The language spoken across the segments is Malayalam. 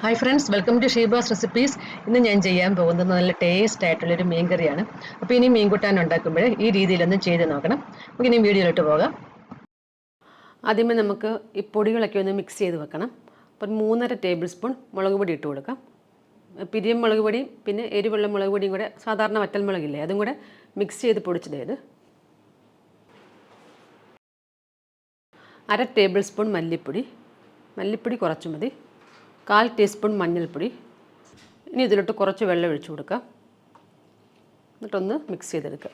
Hi friends welcome to Sheeba's recipes ഇന്ന് ഞാൻ ചെയ്യാൻ പോകുന്നത് നല്ല ടേസ്റ്റ് ആയിട്ടുള്ളൊരു മീൻ കറിയാണ്. അപ്പോൾ ഇനി മീൻ കൂട്ടാൻ ഉണ്ടാക്കുമ്പോൾ ഈ രീതിയിലൊന്നും ചെയ്ത് നോക്കണം. നമുക്ക് ഇനി വീഡിയോയിലോട്ട് പോകാം. ആദ്യമേ നമുക്ക് ഈ പൊടികളൊക്കെ ഒന്ന് മിക്സ് ചെയ്ത് വെക്കണം. അപ്പം മൂന്നര ടേബിൾ സ്പൂൺ മുളക് പൊടി ഇട്ട് കൊടുക്കാം. പിരിയം മുളക് പൊടിയും പിന്നെ എരിവുള്ള മുളക് പൊടിയും കൂടെ സാധാരണ വറ്റൽ മുളകില്ലേ അതും കൂടെ മിക്സ് ചെയ്ത് പൊടിച്ചതായത് അര ടേബിൾ സ്പൂൺ മല്ലിപ്പൊടി. മല്ലിപ്പൊടി കുറച്ച് മതി. കാൽ ടീസ്പൂൺ മഞ്ഞൾപ്പൊടി. ഇനി ഇതിലോട്ട് കുറച്ച് വെള്ളം ഒഴിച്ചു കൊടുക്കാം എന്നിട്ടൊന്ന് മിക്സ് ചെയ്തെടുക്കുക.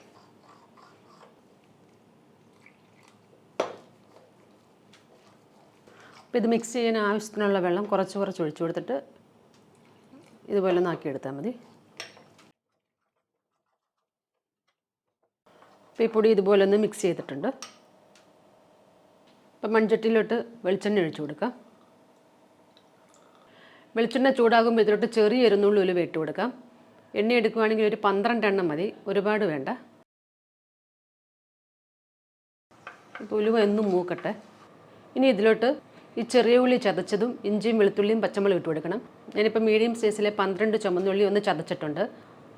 അപ്പോൾ ഇത് മിക്സ് ചെയ്യാൻ ആവശ്യത്തിനുള്ള വെള്ളം കുറച്ച് കുറച്ച് ഒഴിച്ചു കൊടുത്തിട്ട് ഇതുപോലെ നാക്കിയെടുത്താൽ മതി. അപ്പോൾ ഈ പൊടി ഇതുപോലെ ഒന്ന് മിക്സ് ചെയ്തിട്ടുണ്ട്. അപ്പം മൺചട്ടിയിലോട്ട് വെളിച്ചെണ്ണ ഒഴിച്ചു കൊടുക്കാം വെളിച്ചെണ്ണ ചൂടാകുമ്പോൾ ഇതിലോട്ട് ചെറിയ എരുന്നുള്ളി ഉലുവ ഇട്ട് കൊടുക്കാം. എണ്ണ എടുക്കുവാണെങ്കിൽ ഒരു പന്ത്രണ്ട് എണ്ണം മതി. ഒരുപാട് വേണ്ട. ഇപ്പോൾ ഉലുവ എന്നും മൂക്കട്ടെ. ഇനി ഇതിലോട്ട് ഈ ചെറിയ ഉള്ളി ചതച്ചതും ഇഞ്ചിയും വെളുത്തുള്ളിയും പച്ചമുളകും ഇട്ട് കൊടുക്കണം. ഞാനിപ്പോൾ മീഡിയം സൈസിലെ പന്ത്രണ്ട് ചുമന്നുള്ളി ഒന്ന് ചതച്ചിട്ടുണ്ട്.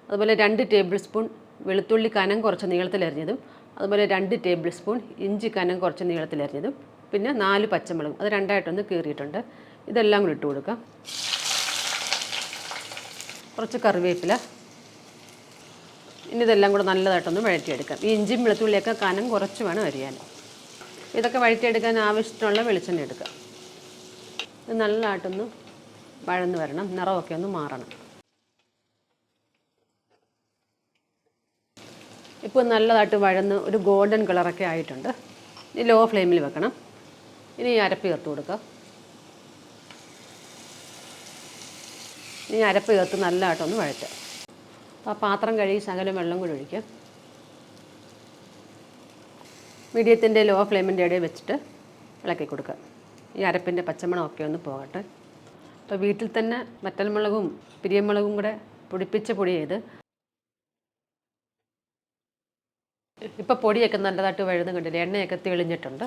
അതുപോലെ രണ്ട് ടേബിൾ സ്പൂൺ വെളുത്തുള്ളി കനം കുറച്ച് നീളത്തിലരിഞ്ഞതും അതുപോലെ രണ്ട് ടേബിൾ സ്പൂൺ ഇഞ്ചി കനം കുറച്ച് നീളത്തിലരിഞ്ഞതും പിന്നെ നാല് പച്ചമുളകും. അത് രണ്ടായിട്ടൊന്ന് കീറിയിട്ടുണ്ട്. ഇതെല്ലാം കൂടി ഇട്ട് കൊടുക്കാം. കുറച്ച് കറിവേപ്പില. ഇനി ഇതെല്ലാം കൂടെ നല്ലതായിട്ടൊന്ന് വഴറ്റിയെടുക്കാം. ഈ ഇഞ്ചിയും വെളുത്തുള്ളിയൊക്കെ കനം കുറച്ച് വേണം അരിയാൻ. ഇതൊക്കെ വഴറ്റിയെടുക്കാൻ ആവശ്യത്തിനുള്ള വെളിച്ചെണ്ണ എടുക്കാം. ഇത് നല്ലതായിട്ടൊന്ന് വഴന്ന് വരണം. നിറമൊക്കെ ഒന്ന് മാറണം. ഇപ്പോൾ നല്ലതായിട്ട് വഴന്ന് ഒരു ഗോൾഡൻ കളറൊക്കെ ആയിട്ടുണ്ട്. ഇനി ലോ ഫ്ലെയിമിൽ വെക്കണം. ഇനി അരപ്പ് ചേർത്ത് കൊടുക്കാം. ഇനി അരപ്പ് ചേർത്ത് നല്ലതായിട്ടൊന്ന് വഴറ്റുക അപ്പോൾ ആ പാത്രം കഴുകി ശകലം വെള്ളം കൂടി ഒഴിക്കുക മീഡിയത്തിന്റെ ലോ ഫ്ലെയിമിന്റെ ഇടയിൽ വെച്ചിട്ട് ഇളക്കി കൊടുക്കുക. ഈ അരപ്പിന്റെ പച്ചമണമൊക്കെ ഒന്ന് പോകട്ടെ. അപ്പോൾ വീട്ടിൽ തന്നെ വറ്റൽമുളകും പിരിയമുളകും കൂടെ പൊടിപ്പിച്ച പൊടി ചെയ്ത് ഇപ്പോൾ പൊടിയൊക്കെ നല്ലതായിട്ട് വഴുതും കണ്ടില്ല എണ്ണയൊക്കെ തെളിഞ്ഞിട്ടുണ്ട്.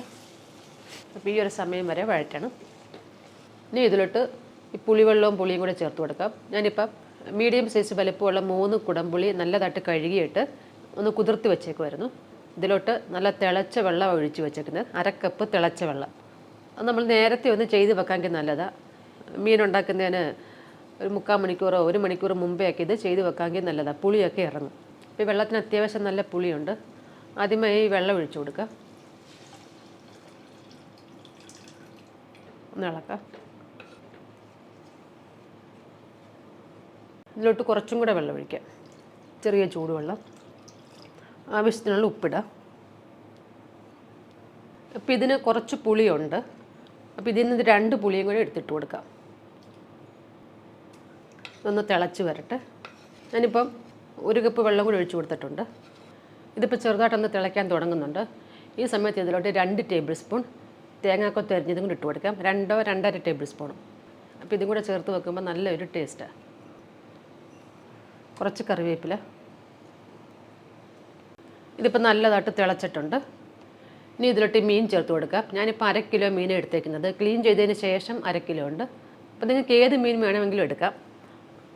അപ്പോൾ ഈ ഒരു സമയം വരെ വഴറ്റണം. ഇനി ഇതിലോട്ട് ഈ പുളിവെള്ളവും പുളിയും കൂടെ ചേർത്ത് കൊടുക്കാം. ഞാനിപ്പം മീഡിയം സൈസ് വലിപ്പമുള്ള മൂന്ന് കുടംപുളി നല്ലതായിട്ട് കഴുകിയിട്ട് ഒന്ന് കുതിർത്തി വെച്ചേക്കുമായിരുന്നു ഇതിലോട്ട് നല്ല തിളച്ച വെള്ളം ഒഴിച്ച് വെച്ചേക്കുന്നത്. അരക്കപ്പ് തിളച്ച വെള്ളം. അത് നമ്മൾ നേരത്തെ ഒന്ന് ചെയ്ത് വെക്കാമെങ്കിൽ നല്ലതാണ് മീൻ ഉണ്ടാക്കുന്നതിന് ഒരു മുക്കാൽ മണിക്കൂറോ ഒരു മണിക്കൂർ മുമ്പേ ഒക്കെ ഇത് ചെയ്ത് വെക്കാമെങ്കിൽ നല്ലതാണ് പുളിയൊക്കെ ഇറങ്ങും. ഇപ്പോൾ വെള്ളത്തിന് അത്യാവശ്യം നല്ല പുളിയുണ്ട്. ആദ്യമേ ഈ വെള്ളം ഒഴിച്ചു കൊടുക്കുക ഒന്ന് ഇളക്കാം. ഇതിലോട്ട് കുറച്ചും കൂടെ വെള്ളം ഒഴിക്കുക. ചെറിയ ചൂടുവെള്ളം. ആവശ്യത്തിനുള്ള ഉപ്പിടുക അപ്പോൾ ഇതിന് കുറച്ച് പുളിയുണ്ട്. അപ്പോൾ ഇതിൽ നിന്ന് രണ്ട് പുളിയും കൂടെ എടുത്തിട്ട് കൊടുക്കാം. ഒന്ന് തിളച്ച് വരട്ടെ. ഞാനിപ്പം ഒരു കപ്പ് വെള്ളം കൂടി ഒഴിച്ചു കൊടുത്തിട്ടുണ്ട്. ഇതിപ്പോൾ ചെറുതായിട്ടൊന്ന് തിളയ്ക്കാൻ തുടങ്ങുന്നുണ്ട്. ഈ സമയത്ത് ഇതിലോട്ട് രണ്ട് ടേബിൾ സ്പൂൺ തേങ്ങാക്കൊത്ത് അരിഞ്ഞതും കൂടി ഇട്ട് കൊടുക്കാം. രണ്ടോ രണ്ടര ടേബിൾ സ്പൂണും. അപ്പോൾ ഇതും കൂടെ ചേർത്ത് വെക്കുമ്പോൾ നല്ലൊരു ടേസ്റ്റാണ് കുറച്ച് കറിവേപ്പില. ഇതിപ്പോൾ നല്ലതായിട്ട് തിളച്ചിട്ടുണ്ട്. ഇനി ഇതിലോട്ട് മീൻ ചേർത്ത് കൊടുക്കാം ഞാനിപ്പോൾ അര കിലോ മീൻ എടുത്തേക്കുന്നത്. ക്ലീൻ ചെയ്തതിന് ശേഷം അര കിലോ ഉണ്ട്. അപ്പോൾ നിങ്ങൾക്ക് ഏത് മീൻ വേണമെങ്കിലും എടുക്കാം.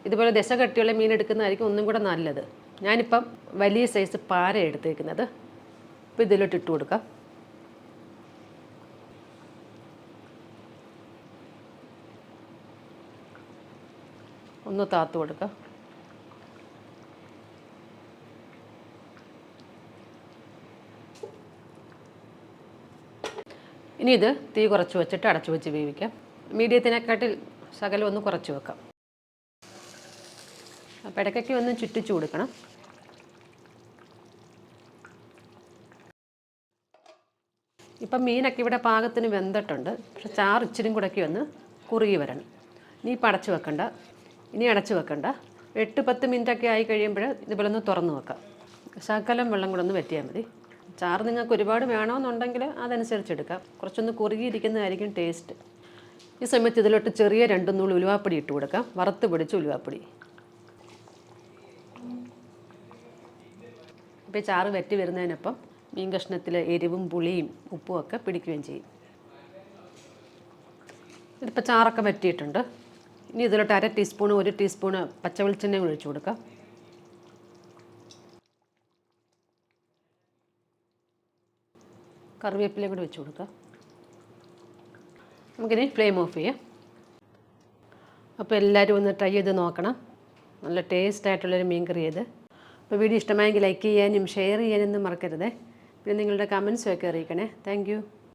ഇതുപോലെ ദശ കട്ടിയുള്ള മീൻ എടുക്കുന്നതായിരിക്കും ഒന്നും കൂടെ നല്ലത്. ഞാനിപ്പം വലിയ സൈസ് പാര എടുത്തേക്കുന്നത്. അപ്പോൾ ഇതിലോട്ട് ഇട്ട് കൊടുക്കാം. ഒന്ന് താത്ത് കൊടുക്കാം. ഇനി ഇത് തീ കുറച്ച് വെച്ചിട്ട് അടച്ചു വെച്ച് വേവിക്കാം. മീഡിയത്തിനെക്കാട്ടിൽ ശകലം ഒന്ന് കുറച്ച് വെക്കാം. അപ്പോൾ ഇടയ്ക്കൊക്കെ ഒന്ന് ചുറ്റിച്ചു കൊടുക്കണം. ഇപ്പം മീനൊക്കെ ഇവിടെ പാകത്തിന് വെന്തിട്ടുണ്ട്. പക്ഷെ ചാറ് ഇച്ചിരി കൂടെയൊക്കെ ഒന്ന് കുറുകി വരണം. ഇനി ഇപ്പം അടച്ചു വെക്കണ്ട. ഇനി അടച്ചു വെക്കണ്ട. എട്ട് പത്ത് മിനിറ്റൊക്കെ ആയി കഴിയുമ്പോൾ ഇതുപോലെ ഒന്ന് തുറന്ന് വെക്കാം. ശകലം വെള്ളം കൂടെ ഒന്ന് വറ്റിയാൽ മതി. ചാറ് നിങ്ങൾക്ക് ഒരുപാട് വേണമെന്നുണ്ടെങ്കിൽ അതനുസരിച്ച് എടുക്കാം. കുറച്ചൊന്ന് കുറുകിയിരിക്കുന്നതായിരിക്കും ടേസ്റ്റ് ഈ സമയത്ത് ഇതിലോട്ട് ചെറിയ രണ്ട് നൂൽ ഉലുവാപ്പൊടി ഇട്ട് കൊടുക്കാം. വറുത്ത് പിടിച്ച് ഉലുവാപ്പൊടി. ഇപ്പോൾ ചാറ് വറ്റി വരുന്നതിനൊപ്പം മീൻ കഷ്ണത്തിലെ എരിവും പുളിയും ഉപ്പും ഒക്കെ പിടിക്കുകയും ചെയ്യും. ഇതിപ്പോൾ ചാറൊക്കെ വറ്റിയിട്ടുണ്ട്. ഇനി ഇതിലോട്ട് അര ടീസ്പൂൺ ഒരു ടീസ്പൂൺ പച്ച വെളിച്ചെണ്ണ കൂടി ഒഴിച്ചു കൊടുക്കാം. കറിവേപ്പിലയും കൂടി വെച്ച് കൊടുക്കാം. നമുക്കിനി ഫ്ലെയിം ഓഫ് ചെയ്യാം. അപ്പോൾ എല്ലാവരും ഒന്ന് ട്രൈ ചെയ്ത് നോക്കണം. നല്ല ടേസ്റ്റ് ആയിട്ടുള്ളൊരു മീൻ കറി ഇത്. അപ്പോൾ വീഡിയോ ഇഷ്ടമായെങ്കിൽ ലൈക്ക് ചെയ്യാനും ഷെയർ ചെയ്യാനും മറക്കരുത്. പിന്നെ നിങ്ങളുടെ കമൻസും ഒക്കെ അറിയിക്കണേ. താങ്ക്